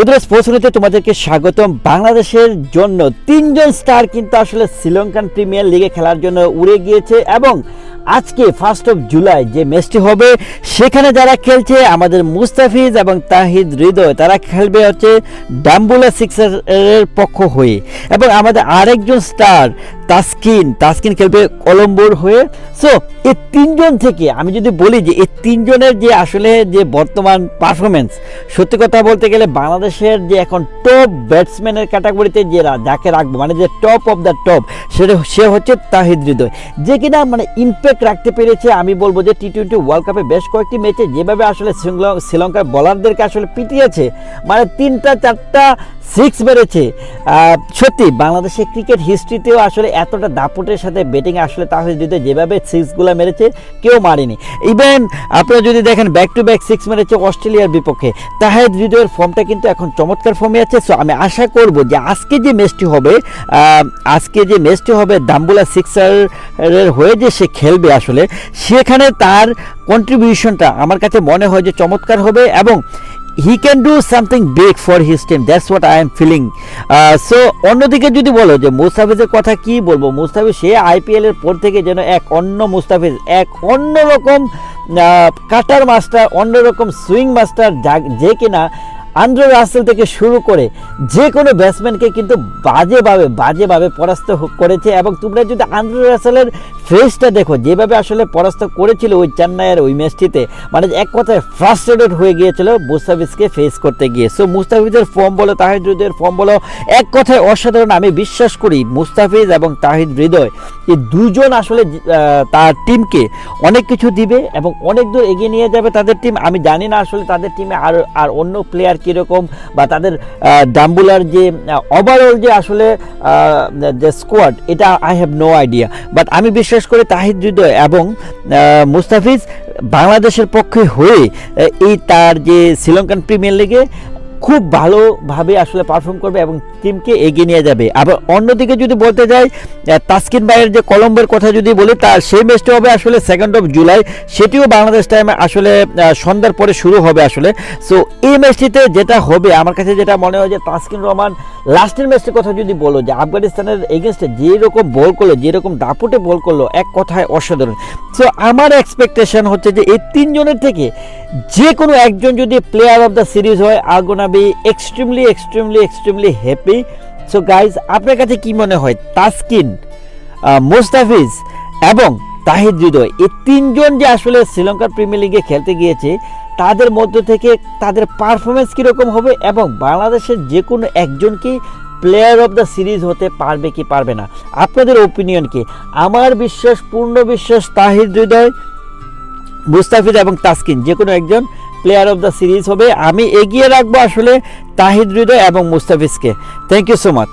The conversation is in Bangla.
পুত্র স্পোর্টসতে তোমাদেরকে স্বাগতম। বাংলাদেশের জন্য তিনজন স্টার কিন্তু আসলে শ্রীলঙ্কান প্রিমিয়ার লিগে খেলার জন্য উড়ে গিয়েছে এবং আজকে ফার্স্ট অফ জুলাই যে ম্যাচটি হবে, সেখানে যারা খেলছে আমাদের মুস্তাফিজ এবং তাহিদ হৃদয়, তারা খেলবে হচ্ছে ডাম্বুলা সিক্সারের পক্ষ হয়ে। এবং আমাদের আরেকজন স্টার তাসকিন তাসকিন খেলবে কলম্বোর হয়ে। সো এই তিনজন থেকে আমি যদি বলি যে এই তিনজনের যে আসলে যে বর্তমান পারফরমেন্স সত্যি কথা বলতে গেলে বাংলাদেশের যে এখন টপ ব্যাটসম্যানের ক্যাটাগরিতে যে যাকে রাখব মানে যে টপ অফ দ্য টপ সেটা সে হচ্ছে তাহিদ হৃদয়। যে কিনা মানে ইম্প্যাক্ট রাখতে পেরেছে, আমি বলব যে টি টোয়েন্টি ওয়ার্ল্ড কাপে বেশ কয়েকটি ম্যাচে যেভাবে আসলে শ্রীলঙ্কা- শ্রীলঙ্কার বলারদেরকে আসলে পিটিয়েছে মানে তিনটা, চারটা সিক্স আহ, সত্যি বাংলাদেশের ক্রিকেট হিস্ট্রিতেও আসলে এতটা দাপটের সাথে ব্যাটিং আসলে তাহলে যদি যেভাবে সিক্সগুলো মেরেছে কেউ মারেনি। ইভেন আপনারা যদি দেখেন ব্যাক টু ব্যাক সিক্স মেরেছে অস্ট্রেলিয়ার বিপক্ষে তাহিদ হৃদয়ের ফর্মটা কিন্তু এখন চমৎকার ফর্মে আছে। সো আমি আশা করব যে আজকে যে ম্যাচটি হবে আজকে যে ম্যাচটি হবে দাম্বুলা সিক্সারের হয়ে যে সে খেলবে আসলে সেখানে তার কন্ট্রিবিউশনটা আমার কাছে মনে হয় যে চমৎকার হবে এবং he can do something big for his team that's what I am feeling so অন্যদিকে যদি বলো যে মুস্তাফিজের কথা কি বলব? মুস্তাফিজ, সে আইপিএল এর পর থেকে যেন এক অন্য মুস্তাফিজ, এক অন্যরকম কাটার মাস্টার অন্যরকম সুইং মাস্টার যে কিনা আন্দ্রে রাসেল থেকে শুরু করে যে কোনো ব্যাটসম্যানকে কিন্তু বাজেভাবে বাজেভাবে পরাস্ত করেছে। এবং তোমরা যদি আন্দ্রে রাসেলের ফেসটা দেখো, যেভাবে আসলে পরাস্ত করেছিল ওই চেন্নাইয়ের ওই ম্যাচটিতে মানে এক কথায় ফ্রাস্ট্রেটেড হয়ে গিয়েছিল মুস্তাফিজকে ফেস করতে গিয়ে। সো মুস্তাফিজের ফর্ম বলো তাহিদ হৃদয়ের ফর্ম বলো, এক কথায় অসাধারণ, আমি বিশ্বাস করি মুস্তাফিজ এবং তাহিদ হৃদয় এই দুজন আসলে তার টিমকে অনেক কিছু দিবে এবং অনেক দূর এগিয়ে নিয়ে যাবে তাদের টিম আমি জানি না আসলে তাদের টিমে আর আর অন্য প্লেয়ার কীরকম বা তাদের ডাম্বুলার যে ওভারঅল যে আসলে যে স্কোয়াড এটা I have no idea but আমি বিশ্বাস করি তাহিদ হৃদয় এবং মুস্তাফিজ বাংলাদেশের পক্ষে হয়ে এই তার যে শ্রীলঙ্কান প্রিমিয়ার লিগে খুব ভালোভাবে আসলে পারফর্ম করবে এবং টিমকে এগিয়ে নিয়ে যাবে। আবার অন্যদিকে যদি বলতে যাই তাসকিন ভাইয়ের যে কলম্বোর কথা যদি বলি, তার সেই ম্যাচটা হবে আসলে সেকেন্ড অফ জুলাই সেটিও বাংলাদেশ টাইমে আসলে সন্ধ্যার পরে শুরু হবে আসলে। সো এই ম্যাচটিতে যেটা হবে, আমার কাছে যেটা মনে হয় যে তাসকিন রহমান লাস্টের ম্যাচটির কথা যদি বলো, যে আফগানিস্তানের এগেনস্টে যেরকম বল করল, যেরকম দাপুটে বল করল, এক কথায় অসাধারণ। সো আমার এক্সপেকটেশন হচ্ছে যে এই তিনজনের থেকে যে কোনো একজন যদি প্লেয়ার অফ দ্য সিরিজ হয় আর gonna be extremely extremely extremely happy so guys আপনার কাছে কি মনে হয়? তাসকিন মোস্তাফিজ এবং তাহিদ হৃদয়, এই তিনজন যে আসলে শ্রীলঙ্কার প্রিমিয়ার লিগে খেলতে গিয়েছে, তাদের মধ্য থেকে তাদের পারফরমেন্স কীরকম হবে এবং বাংলাদেশের যে কোনো একজনকে প্লেয়ার অফ দ্য সিরিজ হতে পারবে কি পারবে না? আপনাদের ওপিনিয়ন কি? আমার বিশ্বাস, পূর্ণ বিশ্বাস, তাহিদ হৃদয় মুস্তাফিজ এবং তাসকিন, যে কোনো একজন প্লেয়ার অফ দ্য সিরিজ হবে। আমি এগিয়ে রাখব আসলে তাহিদ হৃদয় এবং মুস্তাফিজকে। Thank you so much